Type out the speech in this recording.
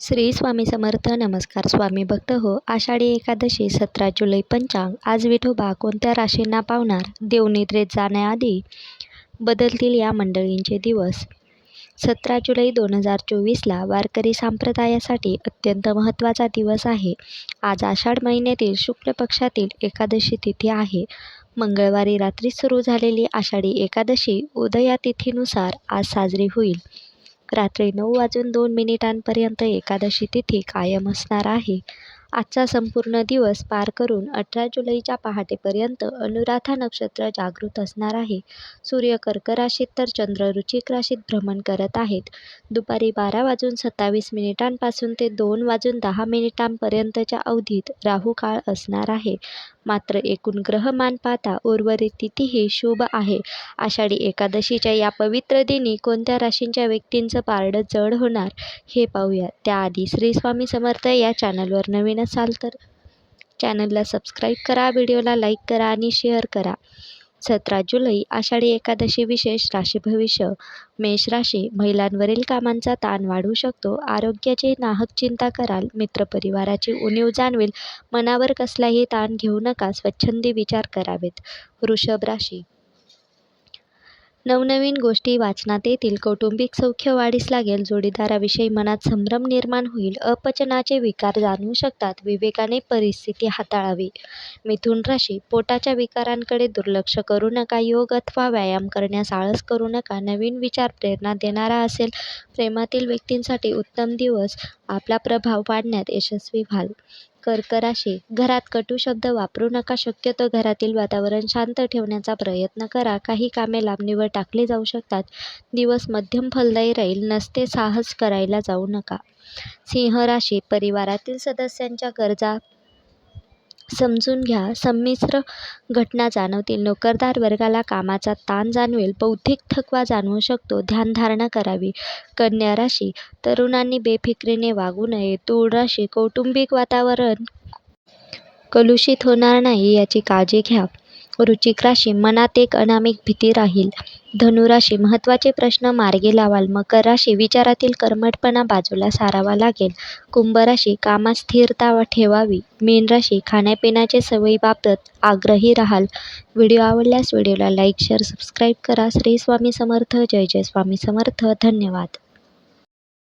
श्री स्वामी समर्थ नमस्कार. स्वामी भक्त हो आषाढी एकादशी सतरा जुलै पंचांग. आज विठोबा कोणत्या राशींना पावणार? देवनिद्रेत जाण्याआधी बदलतील या मंडळींचे दिवस. सतरा जुलै दोन हजार चोवीसला वारकरी संप्रदायासाठी अत्यंत महत्त्वाचा दिवस आहे. आज आषाढ महिन्यातील शुक्ल पक्षातील एकादशी तिथी आहे. मंगळवारी रात्री सुरू झालेली आषाढी एकादशी उदया तिथीनुसार आज साजरी होईल. रात्री नऊ वाजून दोन मिनिटांपर्यंत एकादशी तिथी कायम असणार आहे. आजचा संपूर्ण दिवस पार करून अठरा जुलैच्या पहाटेपर्यंत अनुराधा नक्षत्र जागृत असणार आहे. सूर्य कर्क राशीत तर चंद्र रुचिक राशीत भ्रमण करत आहेत. दुपारी बारा वाजून सत्तावीस मिनिटांपासून ते दोन वाजून दहा मिनिटांपर्यंतच्या अवधीत राहू काळ असणार आहे. मात्र एकूण ग्रहमान पाहता उर्वरित तिथीही शुभ आहे. आषाढी एकादशीच्या या पवित्र दिनी कोणत्या राशींच्या व्यक्तींचं पारडं जड होणार हे पाहूया. त्याआधी श्री स्वामी समर्थ या चॅनलवर नवीन असाल तर चॅनलला सबस्क्राईब करा व्हिडिओला लाईक करा आणि शेअर करा. सतरा जुलै आषाढी एकादशी विशेष राशी भविष्य. मेष राशी महिलांवरील कामांचा ताण वाढू शकतो. आरोग्याची नाहक चिंता कराल. मित्रपरिवाराची उणीव जाणवेल. मनावर कसलाही ताण घेऊ नका. स्वच्छंदी विचार करावेत. वृषभ राशी नवनवीन गोष्टी वाचनात येतील. कौटुंबिक सौख्य वाढीस लागेल. जोडीदाराविषयी मनात संभ्रम निर्माण होईल. अपचनाचे विकार जाणवू शकतात. विवेकाने परिस्थिती हाताळावी. मिथुन राशी पोटाच्या विकारांकडे दुर्लक्ष करू नका. योग अथवा व्यायाम करण्यास आळस करू नका. नवीन विचार प्रेरणा देणारा असेल. प्रेमातील व्यक्तींसाठी उत्तम दिवस. आपला प्रभाव पाडण्यात यशस्वी व्हाल. कर्क शे घरात कटू शब्द वापरू नका. शक्यतो घरातील वातावरण शांत ठेवण्याचा प्रयत्न करा. काही कामे लांबणीवर टाकली जाऊ शकतात. दिवस मध्यम फलदायी राहील. नसते साहस करायला जाऊ नका. सिंह राशी परिवारातील सदस्यांच्या गरजा समजून घ्या. संमिश्र घटना जाणवतील. नोकरदार वर्गाला कामाचा ताण जाणवेल. बौद्धिक थकवा जाणवू शकतो. ध्यानधारणा करावी. कन्या राशी तरुणांनी बेफिक्रीने वागू नये. तूळ राशी कौटुंबिक वातावरण कलुषित होणार नाही याची काळजी घ्या. वृश्चिक राशी मनात एक अनामिक भीती राहील. धनुराशी महत्त्वाचे प्रश्न मार्गी लावाल. मकर राशी विचारातील कर्मठपणा बाजूला सारावा लागेल. कुंभ राशी कामात स्थिरता ठेवावी. मीन राशी खाण्यापिण्याचे सवयीबाबत आग्रही राहाल. व्हिडिओ आवडल्यास व्हिडिओला लाईक शेअर सबस्क्राईब करा. श्री स्वामी समर्थ. जय जय स्वामी समर्थ. धन्यवाद.